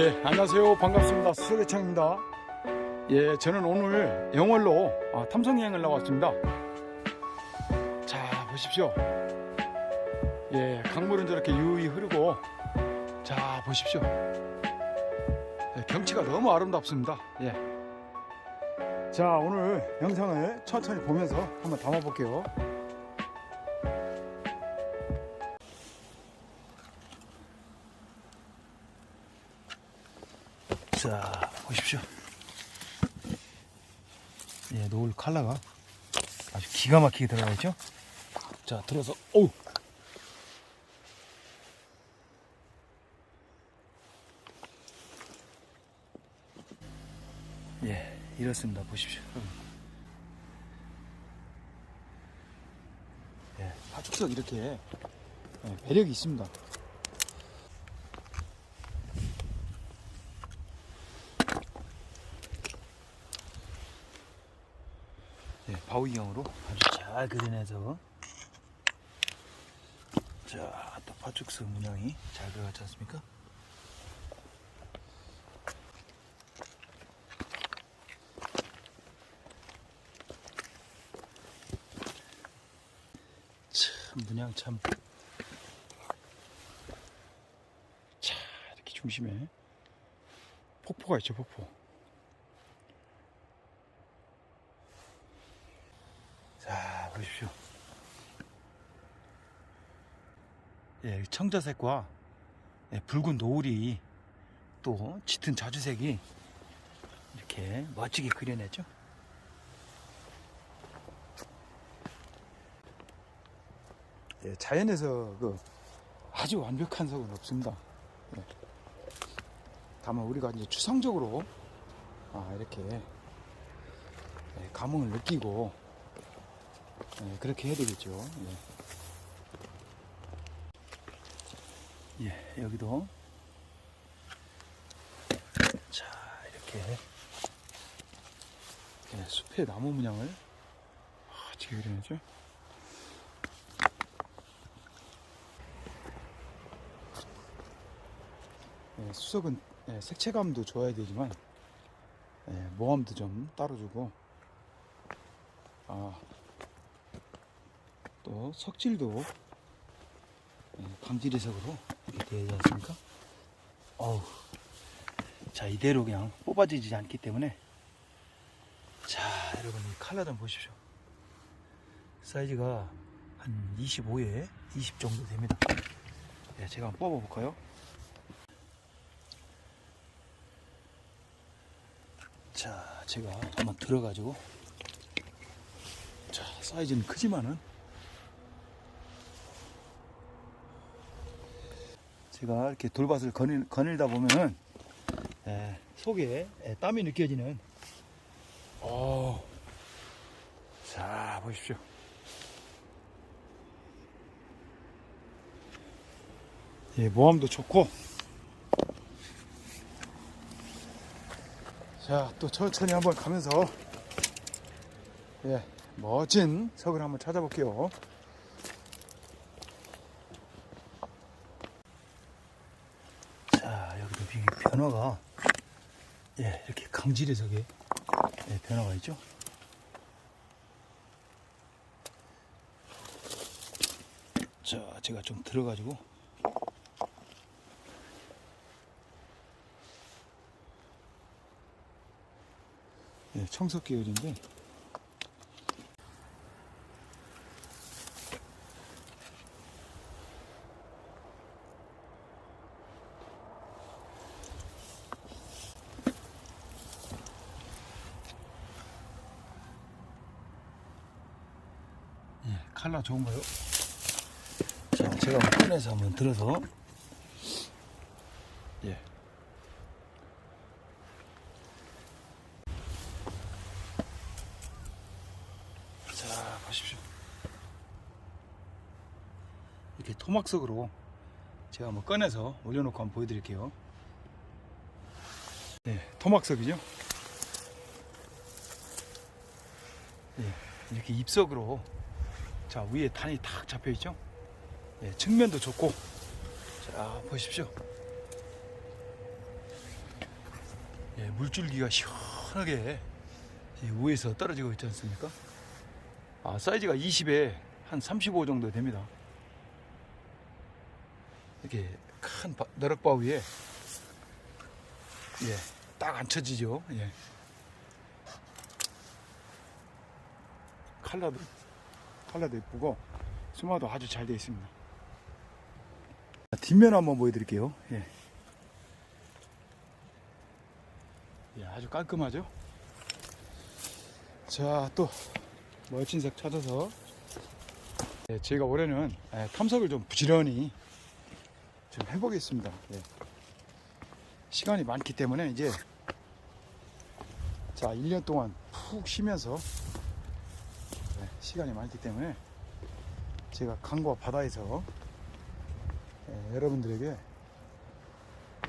예, 안녕하세요. 반갑습니다. 수석대창입니다. 예, 저는 오늘 영월로 아, 탐성여행을 나왔습니다. 자, 보십시오. 예, 강물은 저렇게 유유히 흐르고, 자, 보십시오. 예, 경치가 너무 아름답습니다. 예. 자, 오늘 영상을 천천히 보면서 한번 담아볼게요. 자, 보십시오. 예, 노을 칼라가 아주 기가 막히게 들어가 있죠? 자, 들어서, 어우! 예, 이렇습니다. 보십시오. 예, 파죽석 이렇게 예, 배력이 있습니다. 네, 바위형으로 아주 잘 그려내서 자, 또 파죽석 문양이 잘 들어갔지 않습니까? 참 문양 참. 자, 이렇게 중심에 폭포가 있죠, 폭포. 자, 보십시오. 예, 청자색과 예, 붉은 노을이 또 짙은 자주색이 이렇게 멋지게 그려냈죠. 예, 자연에서 그 아주 완벽한 석은 없습니다. 예. 다만 우리가 이제 추상적으로 아, 이렇게 예, 감흥을 느끼고 예, 그렇게 해야 되겠죠. 예. 예, 여기도 자 이렇게 예, 숲의 나무 문양을 아, 어떻게 그려내죠? 예, 수석은 예, 색채감도 줘야 되지만 예, 모함도 좀 따로 주고 아, 또 석질도 예, 강지리석으로 이렇게 되지 않습니까? 어우, 자 이대로 그냥 뽑아지지 않기 때문에 자 여러분 이 칼라 좀 보십시오. 사이즈가 한 25에 20 정도 됩니다. 예, 제가 한번 뽑아볼까요? 자, 제가 한번 들어가지고 자, 사이즈는 크지만은 제가 이렇게 돌밭을 거닐, 거닐다 보면은 예, 속에 예, 땀이 느껴지는 어, 자 보십시오. 예, 모함도 좋고 자, 또 천천히 한번 가면서 예, 멋진 석을 한번 찾아볼게요. 자, 여기도 이 변화가 예, 이렇게 석에 예, 변화가 있죠. 자, 제가 좀 들어가지고 예, 청석 계열인데 예, 칼라 좋은가요? 자, 제가 꺼내서 한번 들어서 예. 자, 보십시오. 이렇게 토막석으로 제가 한번 꺼내서 올려놓고 한번 보여드릴게요. 네, 토막석이죠. 예, 이렇게 잎석으로 자 위에 단이 탁 잡혀 있죠. 예, 측면도 좋고 자 보십시오. 예, 물줄기가 시원하게 이 위에서 떨어지고 있지 않습니까? 아, 사이즈가 20에 한 35 정도 됩니다. 이렇게 큰 바- 너럭바 위에 예, 딱 앉혀지죠. 예. 칼라도 칼라도 예쁘고 수마도 아주 잘 되어 있습니다. 뒷면 한번 보여드릴게요. 예. 예, 아주 깔끔하죠? 자, 또 멋진 색 찾아서 예, 제가 올해는 예, 탐색을 좀 부지런히 좀 해보겠습니다. 예. 시간이 많기 때문에 이제 자, 1년 동안 푹 쉬면서 예, 시간이 많기 때문에 제가 강과 바다에서 예, 여러분들에게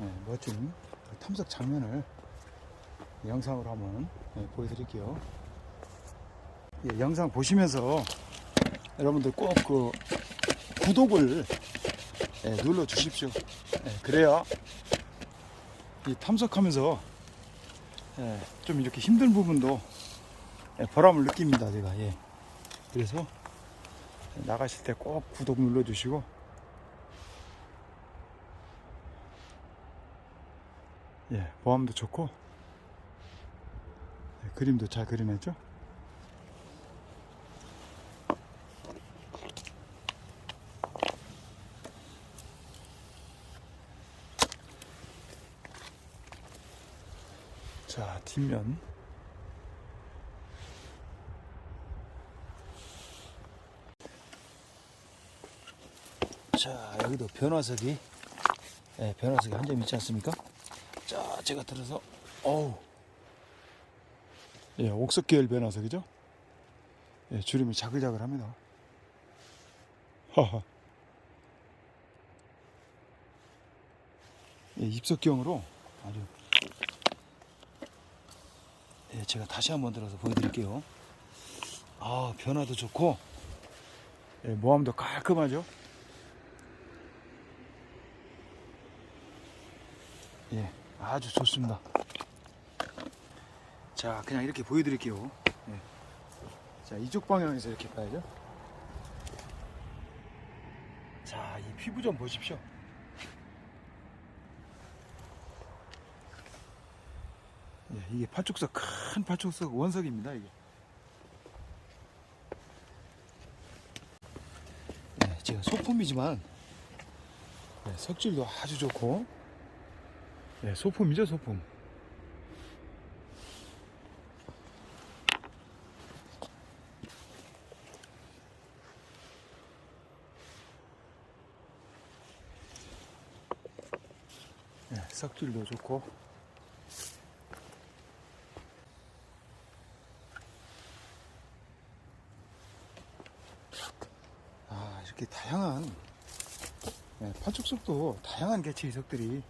예, 멋진 그 탐색 장면을 영상으로 한번 예, 보여드릴게요. 예, 영상 보시면서 여러분들 꼭 그 구독을 예, 눌러 주십시오. 예, 그래야 이 탐색하면서 예, 좀 이렇게 힘든 부분도 예, 보람을 느낍니다. 제가 예. 그래서 나가실 때 꼭 구독 눌러 주시고 예, 보암도 좋고 예, 그림도 잘 그려냈죠? 자, 뒷면. 자, 여기도 변화석이, 예, 변화석이 한 점 있지 않습니까? 자, 제가 들어서, 어우. 예, 옥석 계열 변화석이죠? 예, 주름이 자글자글 합니다. 하하. 예, 입석경으로 아주 예, 제가 다시 한번 들어서 보여드릴게요. 아, 변화도 좋고, 예, 모함도 깔끔하죠? 예, 아주 좋습니다. 자, 그냥 이렇게 보여드릴게요. 예. 자, 이쪽 방향에서 이렇게 봐야죠. 자, 이 피부 좀 보십시오. 예, 이게 파축석 큰 파축석 원석입니다 이게. 예, 제가 소품이지만 예, 석질도 아주 좋고 예, 소품이죠 소품. 예, 석질도 좋고 아, 이렇게 다양한 예, 파축석도 다양한 개체의 석들이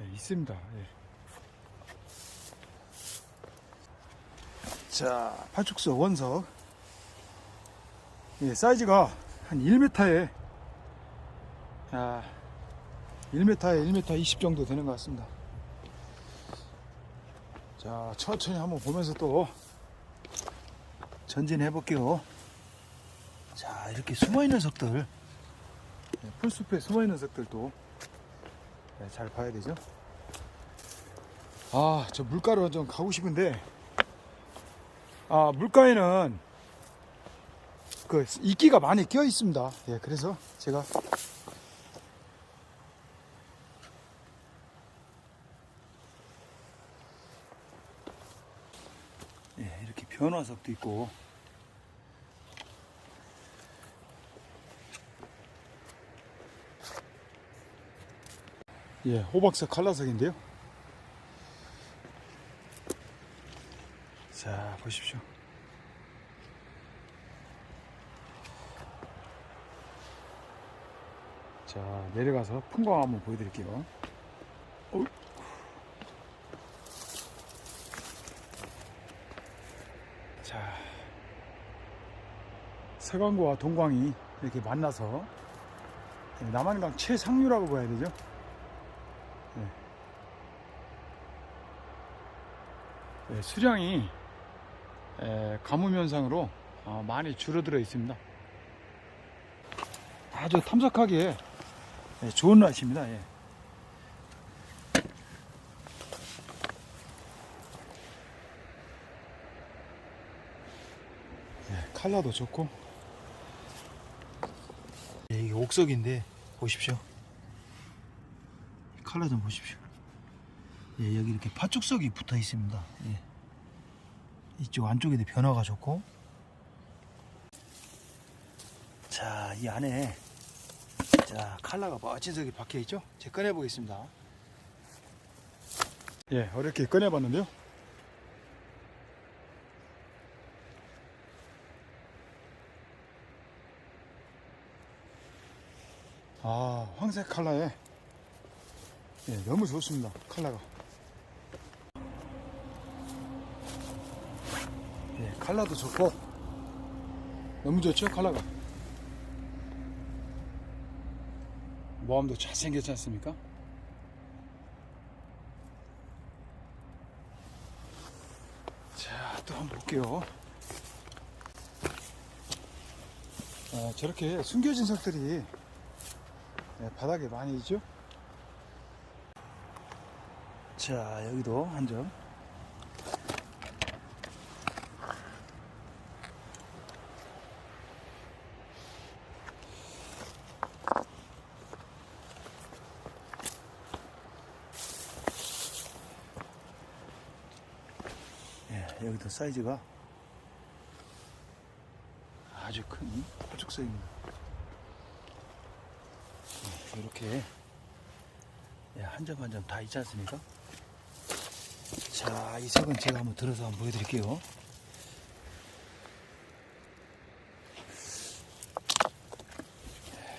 예, 있습니다. 예. 자, 파축석 원석 예, 사이즈가 한 1m에 아, 1m에 1m 20 정도 되는 것 같습니다. 자, 천천히 한번 보면서 또 전진해 볼게요. 자, 이렇게 숨어 있는 석들, 네, 풀숲에 숨어 있는 석들도 네, 잘 봐야 되죠. 아, 저 물가로 좀 가고 싶은데, 아, 물가에는 그 이끼가 많이 껴 있습니다. 예, 그래서 제가 예, 이렇게 변화석도 있고 예, 호박색 칼라석인데요. 자, 보십시오. 자, 내려가서 풍광 한번 보여드릴게요. 어이. 자, 서강과 동광이 이렇게 만나서 남한강 최상류라고 봐야 되죠. 예, 수량이 에, 가뭄 현상으로 어, 많이 줄어들어 있습니다. 아주 탐색하기에 예, 좋은 날씨입니다. 예. 예, 칼라도 좋고 예, 이게 옥석인데 보십시오. 컬러 좀 보십시오. 예, 여기 이렇게 파죽석이 붙어 있습니다. 예. 이쪽 안쪽에도 변화가 좋고. 자, 이 안에 자 칼라가 멋진 석이 박혀 있죠? 제가 꺼내 보겠습니다. 예, 어렵게 꺼내 봤는데요. 아, 황색 컬러에 예, 너무 좋습니다. 컬러가. 예, 컬러도 좋고 너무 좋죠, 컬러가. 모함도 잘생겼지 않습니까? 자, 또 한번 볼게요. 아, 저렇게 숨겨진 석들이 네, 바닥에 많이 있죠? 자, 여기도 한 점. 예, 여기도 사이즈가 아주 큰 포죽석입니다. 이렇게 예, 한점 한 점 다 있지 않습니까? 자, 이 색은 제가 한번 들어서 한번 보여드릴게요.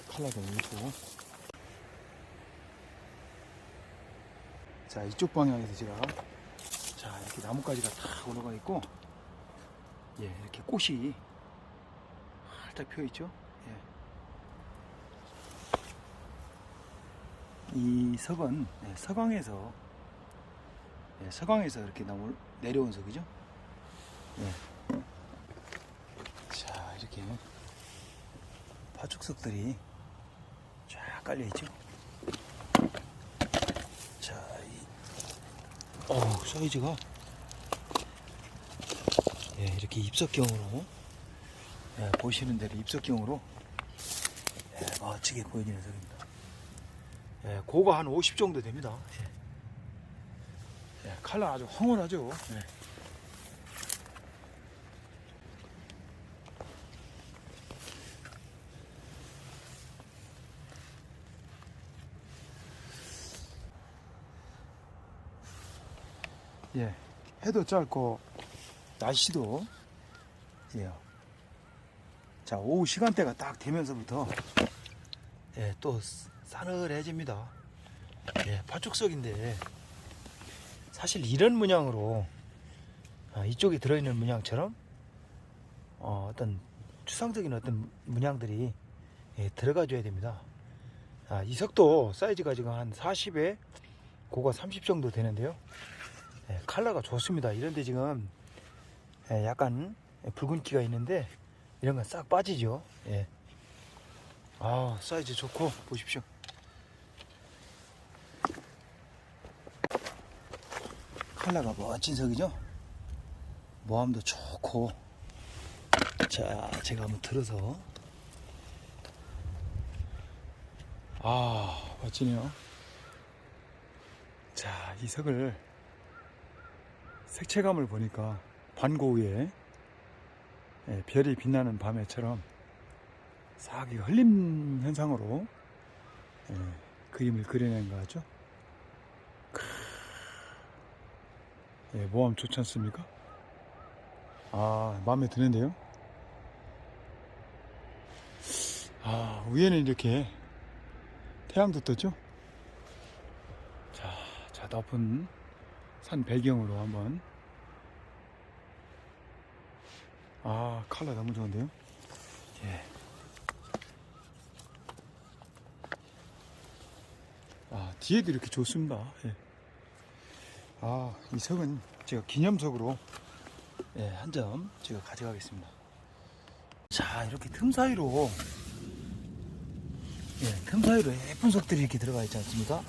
컬러도 있고. 자, 이쪽 방향에서 제가 자, 이렇게 나뭇가지가 탁 올라가 있고, 예, 이렇게 꽃이 활짝 펴 있죠. 예. 이 석은 예, 서강에서 예, 서강에서 이렇게 나올 내려온 석이죠. 예. 자, 이렇게 파죽석들이 쫙 깔려 있죠. 자, 이 어우, 사이즈가 예, 이렇게 입석경으로 예, 보시는 대로 입석경으로 예, 멋지게 보여지는 석입니다. 예, 고가 한 50 정도 됩니다. 예. 예, 컬러 아주 황홀하죠. 예. 예, 해도 짧고 날씨도 예. 자, 오후 시간대가 딱 되면서부터 예, 또 싸늘해집니다. 예, 파죽석인데 사실 이런 문양으로 아, 이쪽에 들어있는 문양처럼 어, 어떤 추상적인 어떤 문양들이 예, 들어가 줘야 됩니다. 아, 이 석도 사이즈가 지금 한 40에 고가 30 정도 되는데요. 예, 컬러가 좋습니다. 이런데 지금 예, 약간 붉은기가 있는데 이런 건 싹 빠지죠. 예. 아 사이즈 좋고 보십시오. 컬러가 멋진 석이죠. 모함도 좋고. 자 제가 한번 들어서 아 멋지네요. 자, 이 석을 색채감을 보니까 반고우에 예, 별이 빛나는 밤에처럼 싹이 흘림 현상으로 예, 그림을 그려낸 것 같죠? 예, 모함 좋지 않습니까? 아, 마음에 드는데요? 아, 위에는 이렇게 태양도 떴죠? 자, 자 높은 산 배경으로 한번 아 컬러 너무 좋은데요? 예. 아 뒤에도 이렇게 좋습니다. 예. 아 이 석은 제가 기념석으로 예, 한 점 제가 가져가겠습니다. 자, 이렇게 틈 사이로 예, 틈 사이로 예쁜 석들이 이렇게 들어가 있지 않습니까?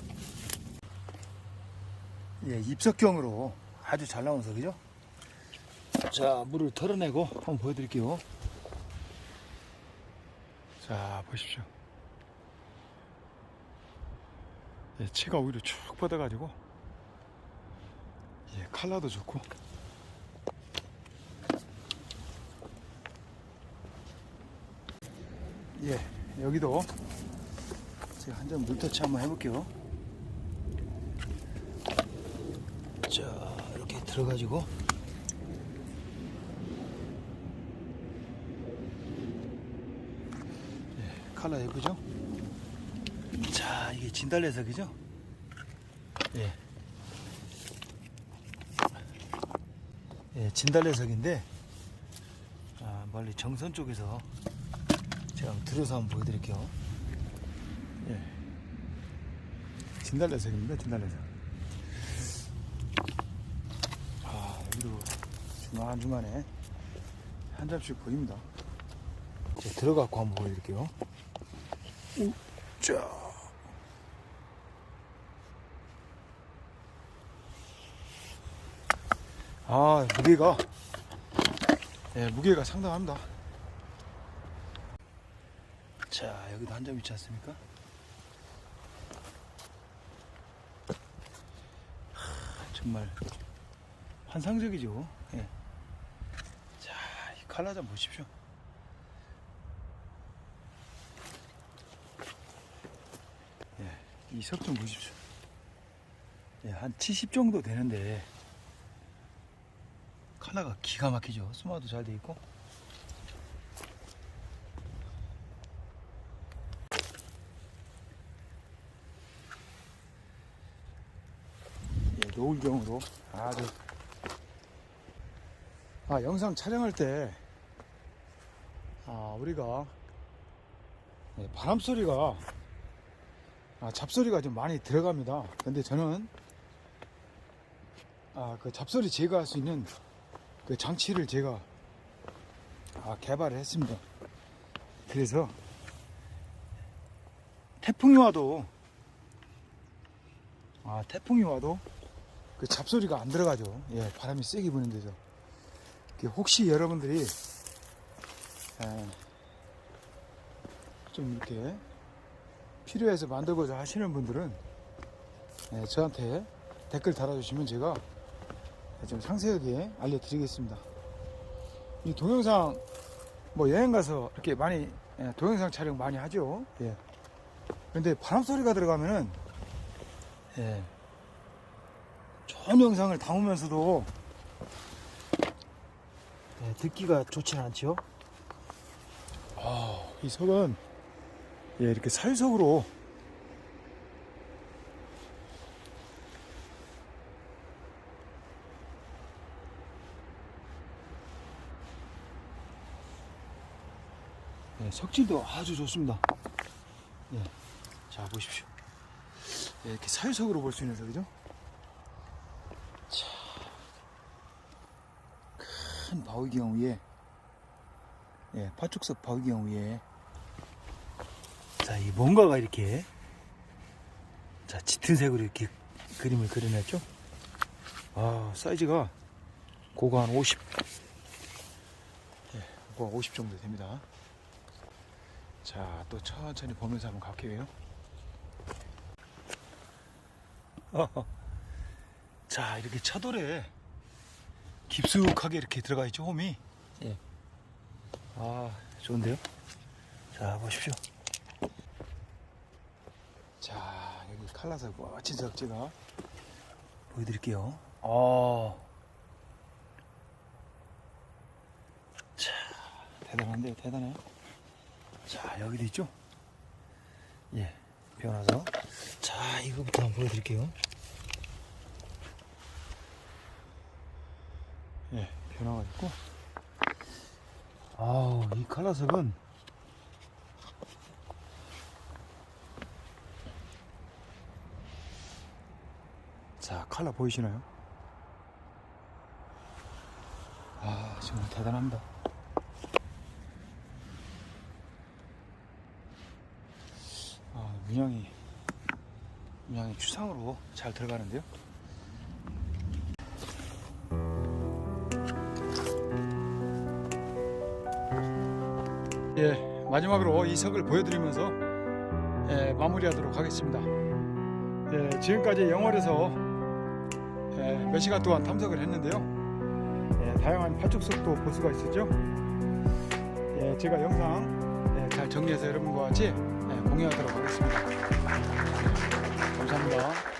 예, 입석경으로 아주 잘 나온 석이죠. 자, 물을 털어내고 한번 보여드릴게요. 자, 보십시오. 예, 채가 오히려 쭉 뻗어가지고, 예, 칼라도 좋고, 예, 여기도 제가 한점 물터치 한번 해볼게요. 자, 이렇게 들어가지고 예, 칼라 예쁘죠? 자, 이게 진달래석이죠? 예. 예, 진달래석인데 아, 멀리 정선 쪽에서 제가 한번 들어서 한번 보여드릴게요. 예. 진달래색입니다, 진달래색. 아, 여기도 중간중간에 한 점씩 보입니다. 들어가고 한번 보여드릴게요. 우, 자. 아, 무게가, 예, 무게가 상당합니다. 자, 여기도 한 점 있지 않습니까? 하, 정말 환상적이죠. 예. 자, 이 칼라 좀 보십시오. 예, 이석 좀 보십시오. 예, 한70 정도 되는데 칼라가 기가 막히죠. 수마도 잘 돼 있고. 예, 노을경으로 아주 아 영상 촬영할 때 아, 우리가 예, 바람 소리가 아, 잡소리가 좀 많이 들어갑니다. 근데 저는 아, 그 잡소리 제거할 수 있는 그 장치를 제가 아, 개발을 했습니다. 그래서 태풍이 와도 아, 태풍이 와도 그 잡소리가 안 들어가죠. 예, 바람이 세게 부는 데서. 그 혹시 여러분들이 예, 좀 이렇게 필요해서 만들고자 하시는 분들은 예, 저한테 댓글 달아주시면 제가 좀 상세하게 알려드리겠습니다. 이 동영상 뭐 여행 가서 이렇게 많이 예, 동영상 촬영 많이 하죠. 예. 근데 바람 소리가 들어가면은 예. 좋은 영상을 담으면서도 예, 듣기가 좋지 않죠. 아, 이 석은 예, 이렇게 살석으로 석질도 아주 좋습니다. 예, 자 보십시오. 예, 이렇게 사유석으로 볼 수 있는 석이죠. 자, 큰 바위경 위에, 예, 파축석 바위경 위에, 자, 이 뭔가가 이렇게, 자, 짙은 색으로 이렇게 그림을 그려냈죠. 아, 사이즈가 고가 한 50, 예, 고가 50 정도 됩니다. 자, 또 천천히 보면서 한번 갈게요. 자, 이렇게 차돌에 깊숙하게 이렇게 들어가 있죠, 홈이. 예. 아, 좋은데요? 자, 보십시오. 자, 여기 칼라서 멋진 석재가 보여드릴게요. 아. 자, 대단한데요, 대단해요. 자, 여기도 있죠? 예, 변화서. 자, 이거부터 한번 보여드릴게요. 예, 변화가 있고. 아우, 이 칼라석은 자, 칼라 보이시나요? 정말 대단합니다. 아, 문양이 문양이 추상으로 잘 들어가는데요. 예, 마지막으로 이 석을 보여드리면서 예, 마무리하도록 하겠습니다. 예, 지금까지 영월에서 예, 몇 시간 동안 탐색을 했는데요. 예, 다양한 파축석도 볼 수가 있었죠. 예, 제가 영상 예, 잘 정리해서 여러분과 같이 예, 공유하도록 하겠습니다. 감사합니다.